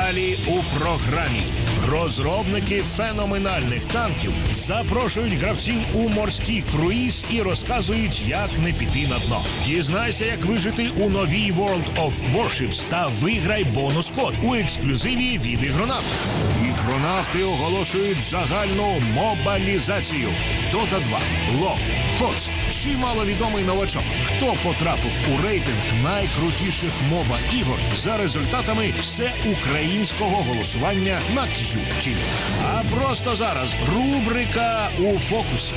Далі у програмі розробники феноменальних танків запрошують гравців у морський круїз і розказують, як не піти на дно. Дізнайся, як вижити у новій World of Warships та виграй бонус код у ексклюзиві від ігронавтів. Ігронавти оголошують загальну мобалізацію. Дота 2, LoL, Фокс. чимало відомий новачок. Хто потрапив у рейтинг найкрутіших моба ігор за результатами всеукраїнського голосування на QTV. А просто зараз рубрика у фокусі.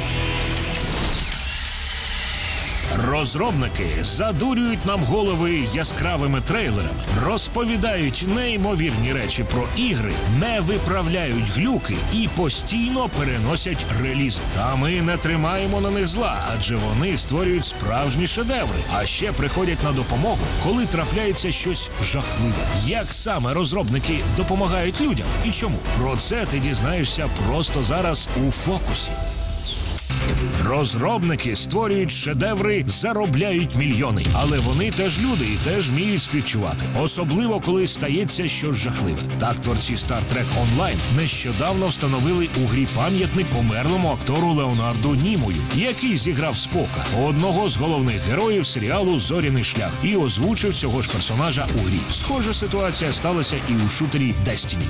Розробники задурюють нам голови яскравими трейлерами, розповідають неймовірні речі про ігри, не виправляють глюки і постійно переносять релізи. Та ми не тримаємо на них зла, адже вони створюють справжні шедеври. А ще приходять на допомогу, коли трапляється щось жахливе. Як саме розробники допомагають людям і чому? Про це ти дізнаєшся просто зараз у фокусі. Розробники створюють шедеври, заробляють мільйони, але вони теж люди і теж вміють співчувати, особливо коли стається щось жахливе. Так творці Star Trek Online нещодавно встановили у грі пам'ятник померлому актору Леонарду Німою, який зіграв Спока, одного з головних героїв серіалу Зоряний шлях, і озвучив цього ж персонажа у грі. Схожа ситуація сталася і у шутері Destiny.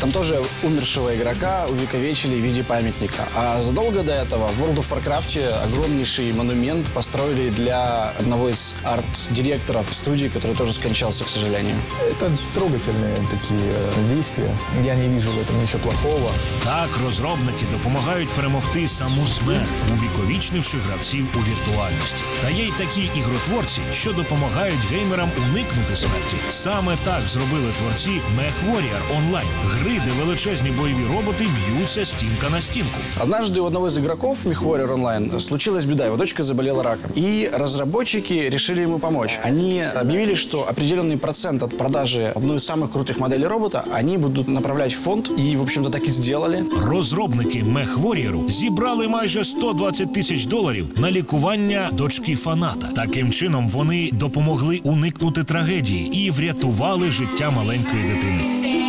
Там тоже умершего игрока увековечили в виде памятника. А задолго до этого в World of Warcraft огромнейший монумент построили для одного из арт-директоров студии, который тоже скончался, к сожалению. Это трогательные такие э, действия. Я не вижу в этом ничего плохого. Так розробники допомагають перемогти саму смерть, увіковічнивши гравців у віртуальності. Та є й такі ігротворці, що допомагають геймерам уникнути смерті. Саме так зробили творці Mech Warrior Online – гри, де величезні бойові роботи б'ються стінка на стінку. Однажды у одного из игроков в MechWarrior Online случилась беда, его дочка заболела раком. И разработчики решили ему помочь. Они объявили, что определенный процент от продажи одной из самых крутых моделей робота они будут направлять в фонд. И, в общем-то, так и сделали. Розробники Mech Warrior зібрали майже 120 тисяч доларів на лікування дочки фаната. Таким чином вони допомогли уникнути трагедії і врятували життя маленької дитини.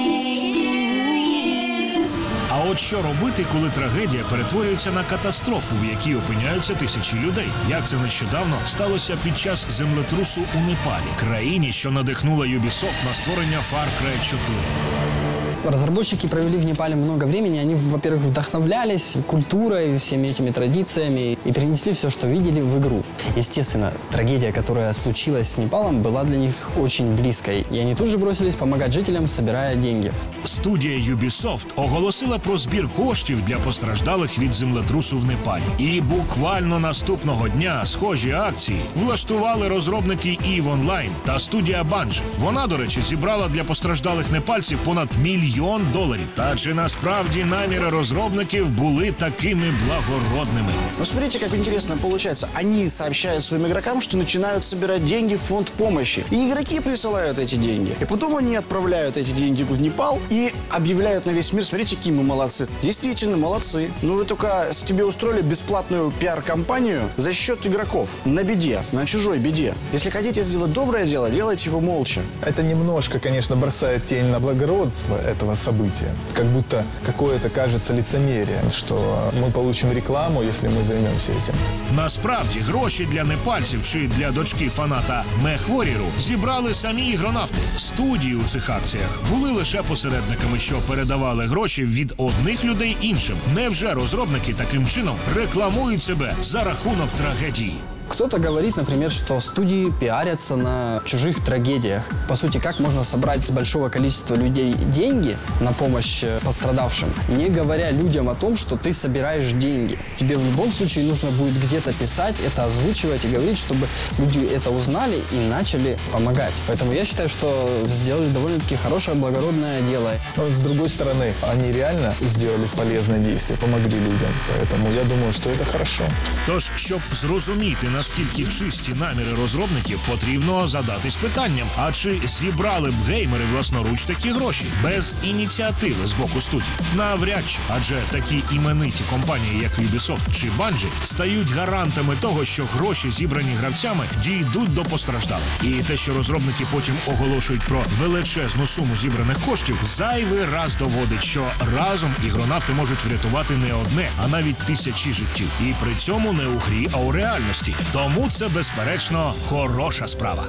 От що робити, коли трагедія перетворюється на катастрофу, в якій опиняються тисячі людей? Як це нещодавно сталося під час землетрусу у Непалі, країні, що надихнула Ubisoft на створення Far Cry 4? Разработчики провели в Непале много времени. Они, во-первых, вдохновлялись культурой, всеми этими традициями и перенесли все, что видели, в игру. Естественно, трагедия, которая случилась с Непалом, была для них очень близкой. И они тут же бросились помогать жителям, собирая деньги. Студія Ubisoft оголосила про збір коштів для постраждалих від землетрусу в Непалі. І буквально наступного дня схожі акції влаштували розробники EVE Online та студія Bungie. Вона, до речі, зібрала для постраждалих непальців понад мільйон доларів. Та чи насправді наміри розробників були такими благородними? Но смотрите, как интересно получается. Они сообщают своим игрокам, что начинают собирать деньги в фонд помощи. И игроки присылают эти деньги. И потом они отправляют эти деньги в Непал и объявляют на весь мир, смотрите, какие мы молодцы. Действительно, молодцы. Ну вы только с тебе устроили бесплатную пиар-компанию за счет игроков. На беде, на чужой беде. Если хотите сделать доброе дело, делайте его молча. Это немножко, конечно, бросает тень на благородство этого события. Как будто какое-то кажется лицемерие, что мы получим рекламу, если мы займемся этим. Насправді гроші для непальців чи для дочки фаната Мехворіру зібрали самі ігронавти. Студії у цих акціях були лише посередниками, що передавали гроші від одних людей іншим. Невже розробники таким чином рекламують себе за рахунок трагедії? Кто-то говорит, например, что студии пиарятся на чужих трагедиях. По сути, как можно собрать с большого количества людей деньги на помощь э, пострадавшим, не говоря людям о том, что ты собираешь деньги. Тебе в любом случае нужно будет где-то писать, это озвучивать и говорить, чтобы люди это узнали и начали помогать. Поэтому я считаю, что сделали довольно-таки хорошее, благородное дело. Но с другой стороны, они реально сделали полезное действие, помогли людям. Поэтому я думаю, что это хорошо. Тож, щоб зрозуміти наскільки чисті наміри розробників, потрібно задатись питанням: а чи зібрали б геймери власноруч такі гроші без ініціативи з боку студії? Навряд чи, адже такі імениті компанії, як Ubisoft чи Bungie, стають гарантами того, що гроші, зібрані гравцями, дійдуть до постраждалих. І те, що розробники потім оголошують про величезну суму зібраних коштів, зайвий раз доводить, що разом ігронавти можуть врятувати не одне, а навіть тисячі життів. І при цьому не у грі, а у реальності. Тому це безперечно хороша справа.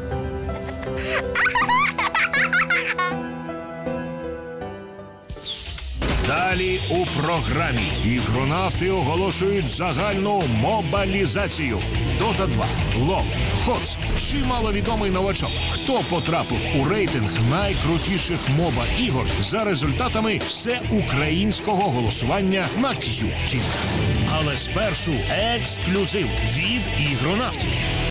Далі у програмі ігронавти оголошують загальну мобалізацію. Дота 2, ЛОЛ, ХОЦ чи маловідомий новачок. Хто потрапив у рейтинг найкрутіших моба ігор за результатами всеукраїнського голосування на QTV. Але спершу ексклюзив від ігронавтів.